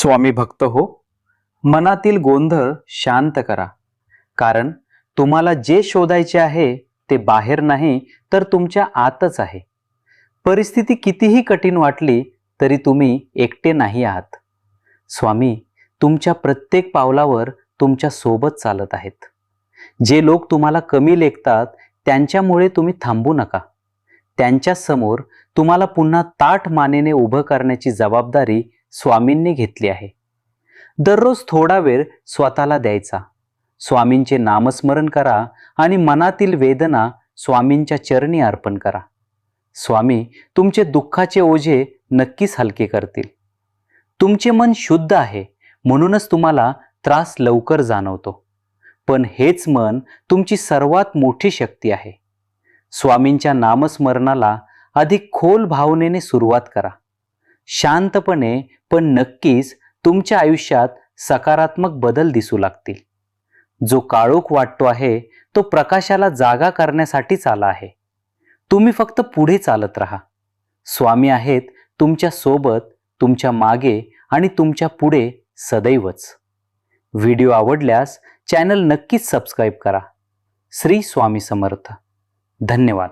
स्वामी भक्त हो. मनातील गोंधळ शांत करा. कारण तुम्हाला जे शोधायचे आहे ते बाहेर नाही तर तुमच्या आतच आहे. परिस्थिती कितीही कठीण वाटली तरी तुम्ही एकटे नाही आहात. स्वामी तुमच्या प्रत्येक पावलावर तुमच्यासोबत चालत आहेत. जे लोक तुम्हाला कमी लेखतात त्यांच्यामुळे तुम्ही थांबू नका. त्यांच्यासमोर तुम्हाला पुन्हा ताठ मानेने उभं करण्याची जबाबदारी स्वामींनी घेतली आहे. दररोज थोडा वेळ स्वतःला द्यायचा. स्वामींचे नामस्मरण करा आणि मनातील वेदना स्वामींच्या चरणी अर्पण करा. स्वामी तुमचे दुःखाचे ओझे नक्कीच हलके करतील. तुमचे मन शुद्ध आहे म्हणूनच तुम्हाला त्रास लवकर जाणवतो. पण हेच मन तुमची सर्वात मोठी शक्ती आहे. स्वामींच्या नामस्मरणाला अधिक खोल भावनेने सुरुवात करा. शांतपणे पण नक्कीच तुमच्या आयुष्यात सकारात्मक बदल दिसू लागतील. जो काळोख वाटतो आहे तो प्रकाशाला जागा करण्यासाठीच आला आहे. तुम्ही फक्त पुढे चालत राहा. स्वामी आहेत तुमच्यासोबत तुमच्या मागे आणि तुमच्यापुढे सदैवच. व्हिडिओ आवडल्यास चॅनल नक्कीच सबस्क्राईब करा. श्री स्वामी समर्थ. धन्यवाद.